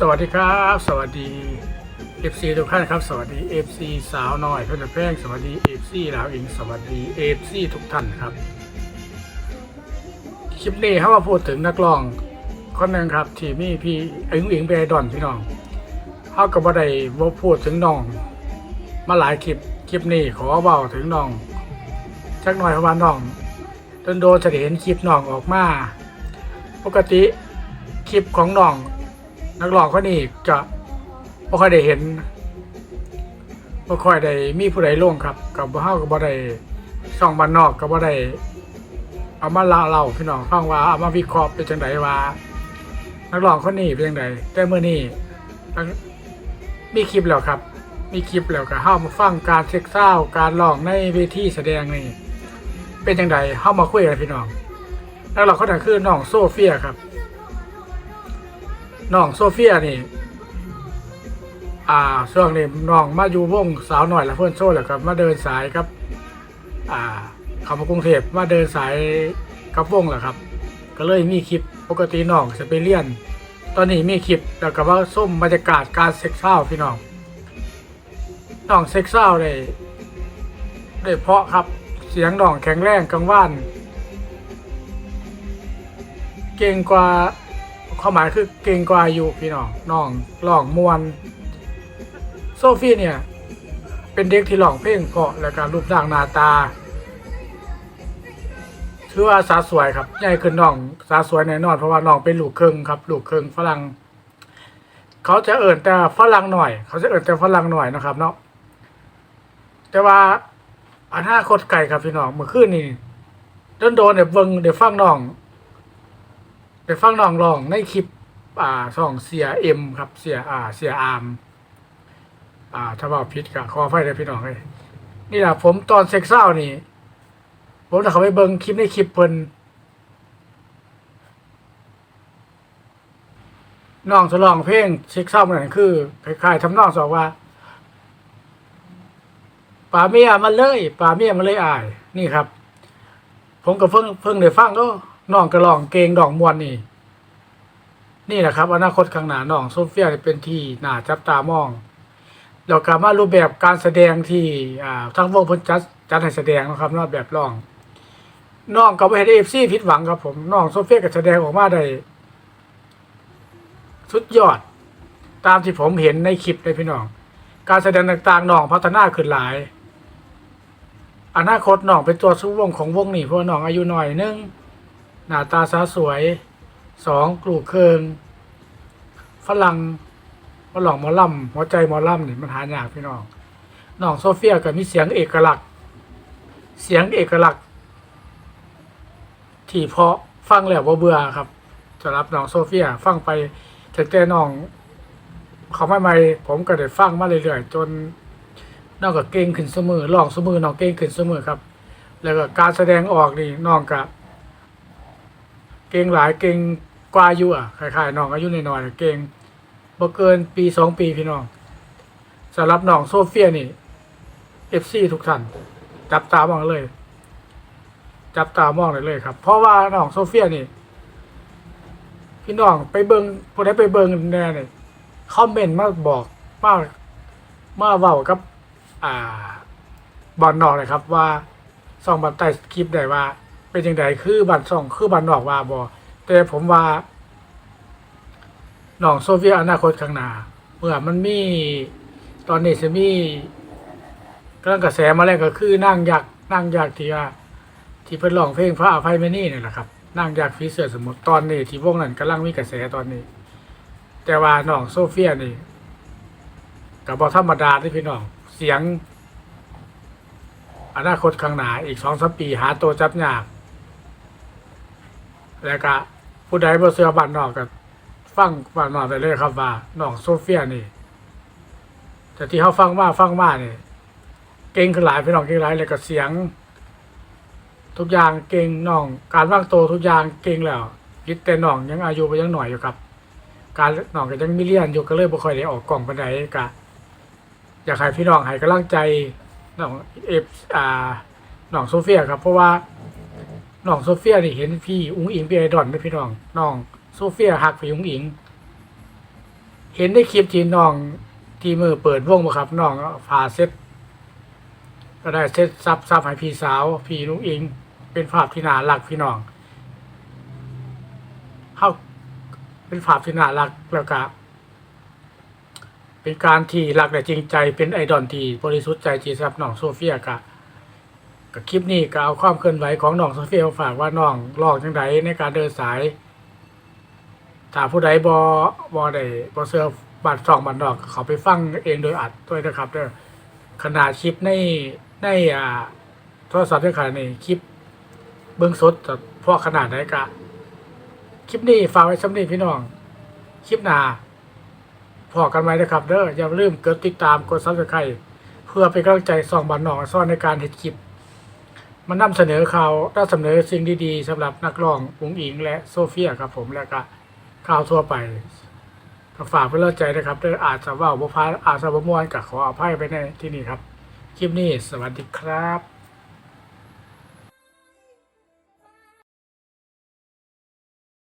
สวัสดีครับ สวัสดี FC ทุกท่านครับ สวัสดี FC สาวน้อยเพื่อนแป้งสวัสดี FC ลาวอิงสวัสดี FC ทุกท่านครับ คลิปนี้เขามาพูดถึงนักร้องคนหนึ่งครับ ที่มีพี่อิงอิงเบดอนพี่น้องเขาก็บ่ได้บ่พูดถึงน้อง มาหลายคลิปคลิปนี้ขอเบาถึงน้องจักหน่อยเพราะว่าน้องโดนโดนจะได้เห็นคลิปน้องออกมา ปกติคลิปของน้อง นักร้องคนนี้จะบ่ค่อยได้เห็นบ่ค่อยได้มีผู้ใดลงครับกับบ่เฮาก็บ่ได้ช่องบ้านนอกก็บ่ได้เอามาเล่าเล่าพี่น้องฟังว่าเอามาวิเคราะห์เป็นจังไดว่านักร้องคนนี้เป็นจังไดแต่มื้อนี้มีคลิปแล้วครับ มีคลิปแล้วก็เฮามาฟังการเช็คซาวด์การร้องในเวทีแสดงนี่เป็นจังไดเฮามาคุยกันพี่น้องนักร้องคนนั้นคือน้องโซเฟียครับ น้องโซเฟียนี่ อ่าช่วงนี้น้องมาอยู่วงสาวหน่อยละเพื่อนโซ่แหละครับมาเดินสายครับ อ่าเข้ามากรุงเทพมาเดินสายกับวงแหละครับ ก็เลยมีคลิปปกติน้องจะไปเรียน ตอนนี้มีคลิปแล้วก็ว่าส้มบรรยากาศการเซ็กซ์เศร้าพี่น้องน้องเซ็กซ์เศร้าได้ได้เพราะครับเสียงน้องแข็งแรงกังวานเก่งกว่า ความหมายคือเก่งกว่าอยู่พี่น้องน้องร้องมวนโซฟีเนี่ย เป็นเด็กที่ร้องเพลงเพาะและการรูปร่างหน้าตาถือว่าสาสวยครับใหญ่ขึ้นน้องสาสวยแน่นอนเพราะว่าน้องเป็นลูกครึ่งครับ ลูกครึ่งฝรั่งเขาจะเอิ่นแต่ฝรั่งหน่อย เขาจะเอิ่นแต่ฝรั่งหน่อยนะครับ เนาะแต่ว่าอันห้าคตไกลครับพี่น้องเมื่อคืนนี่โดนโดนเดี๋ยวเบิงเดี๋ยวฟังน้อง ไปฟังน้องร้องในคลิปอ่าช่องเสียเอ็มครับเสียอ่าเสียอาร์มอ่าถ้าว่าผิดก็ขออภัยเลยพี่น้องเลยนี่แหละผมตอนเซ็กซ์เศร้านี่ ผมจะเข้าไปเบิ่งคลิปในคลิปเพิ่นน้องจะร้องเพลงเซ็กซ์เศร้าเหมือนคือคล้ายๆทำนองสองว่าป่าเมียมันเลยป่าเมียมันเลยอาย นี่ครับ ผมก็เพิ่งเพิ่งได้ฟังก็ น้องกระลองเกงดอกมวนนี่ นี่แหละครับ อนาคตข้างหน้าน้องโซเฟียเป็นที่น่าจับตามองแล้วก็มารูปแบบการแสดงที่อ่าทั้งวงพิ่นจัดจัดให้แสดงนะครับนอกแบบร้องน้องก็บ่เฮ็ด AFC ผิดหวังครับผมน้องโซเฟียก็แสดงออกมาได้สุดยอด ตามที่ผมเห็นในคลิปเลยพี่น้อง การแสดงต่างๆน้องพัฒนาขึ้นหลาย อนาคตน้องเป็นตัวสู้วงของวงนี่เพราะว่าน้องอายุน้อยนึง หน้าตาสาสวย สองกลูกเคิงฝรั่งฝรั่งมอลำหัวใจมอล่ำนี่มันหายากพี่น้องน้องโซเฟียก็มีเสียงเอกลักษณ์ เสียงเอกลักษณ์ ที่เพาะฟังแล้วบ่เบื่อครับสำหรับน้องโซเฟียฟังไปแต่แต่น้องเขาไม่ไม่ผมก็ได้ฟังมาเรื่อยๆจนน้องก็เก่งขึ้นเสมอร้องเสมอน้องเก่งขึ้นเสมอครับ แล้วก็การแสดงออกนี่น้องก็ ก่งหลายเก่งกว่าอายุอะคล้ายๆน้องอายุน้อยๆเก่งบ่เกินปีสองปีพี่น้องสำหรับน้องโซเฟียนี่เอฟซีทุกท่านจับตามองเลย จับตามองเลยเลยครับ เพราะว่าน้องโซเฟียนี่ พี่น้องไปเบิงผู้ใดไปเบิงแน่เนี่ยคอมเมนต์มาบอกมามาเว้ากับ อ่าบอลนอกเลยครับว่าส่องบันใต้คลิปได้ว่า เป็นยังไงคือบันส่องคือบันนอกว่าบอแต่ผมว่าน้องโซเฟียอนาคตข้างหน้าเมื่อมันมีตอนนี้จะมีกำลังกระแสมาแรกก็คือนั่งยักษ์นั่งยักษ์ที่ว่าที่เพิ่นร้องเพลงพระอภัยมณีนี่แหละครับนั่งยักษ์ฟีเสือสมุทรตอนนี้ที่วงนั้นกำลังมีกระแสตอนนี้ แต่ว่าน้องโซเฟียนี่กับบอธรรมดาที่พี่น้องเสียงอนาคตข้างหน้าอีกสองสปีหาตัวจับยาก แล้วก็ผู้ใดบ่เสือบ้านนอกก็ฟังบ้านนอกไปเลยครับว่าน้องโซเฟียนี่แต่ที่เขาฟังมาฟังมาเนี่ยเก่งขึ้นหลายพี่น้องเก่งหลายเลยก็เสียง ทุกอย่างเก่งน้อง การว่างโตทุกอย่างเก่งแล้วยิดแต่น้องยังอายุไปยังหน่อยอยู่ครับ การน้องก็ยังมีเรียนอยู่ก็เลยบ่ค่อยได้ออกกล่องปานใดก็อยากให้พี่น้องให้กำลังใจน้องเอฟอ่าน้องโซเฟียครับ เพราะว่า น้องโซเฟียนี่เห็นพี่อุ้งอิงพี่ไอดอนไหมพี่น้องน้องโซเฟียหักพี่อุ้งอิง เห็นในคลิปที่น้องที่มือเปิดวงบ่ครับน้องพาเซ็ตก็ได้เซ็ตซับซับให้พี่สาว พี่นุ้งอิง เป็นภาพที่น่ารักพี่น้องเฮาเป็นภาพที่น่ารักแล้วก็เป็นการที่รักและจริงใจเป็นไอดอลที่บริสุทธิ์ใจจริงสำหรับน้องโซเฟียกะ กับคลิปนี้ก็เอาความเคลื่อนไหวของน้องโซเฟียมาฝากว่าน้องลองจังไดในการเดินสายถ้าผู้ใดบอบอได้บอเสื้อบัตรสองบัตรดอกเขาไปฟังเองโดยอัดด้วยนะครับเด้อขนาดคลิปในในอ่าโทรศัพท์ด้วยค่ะในคลิปเบื้องสดแต่พอขนาดไหนกะคลิปนี้ฝากไว้สำหรับพี่น้อง คลิปหน้าพอกันไว้นะครับเด้ออย่าลืมกดติดตามกดซับสไครต์เพื่อเป็นกำลังใจส่องบันหนองซ่อนในการเห็ดคลิป มันนำเสนอข่าวนำเสนอสิ่งดีๆสำหรับนักร้องอุ๋งอิง และโซเฟียครับผมแล้วก็ข่าวทั่วไปก็ฝากเพื่อนใจนะครับเด้ออาจจะว่าบุพาอาจจะบมวนก็ขออภัยไปในที่นี่ครับ คลิปนี้สวัสดีครับ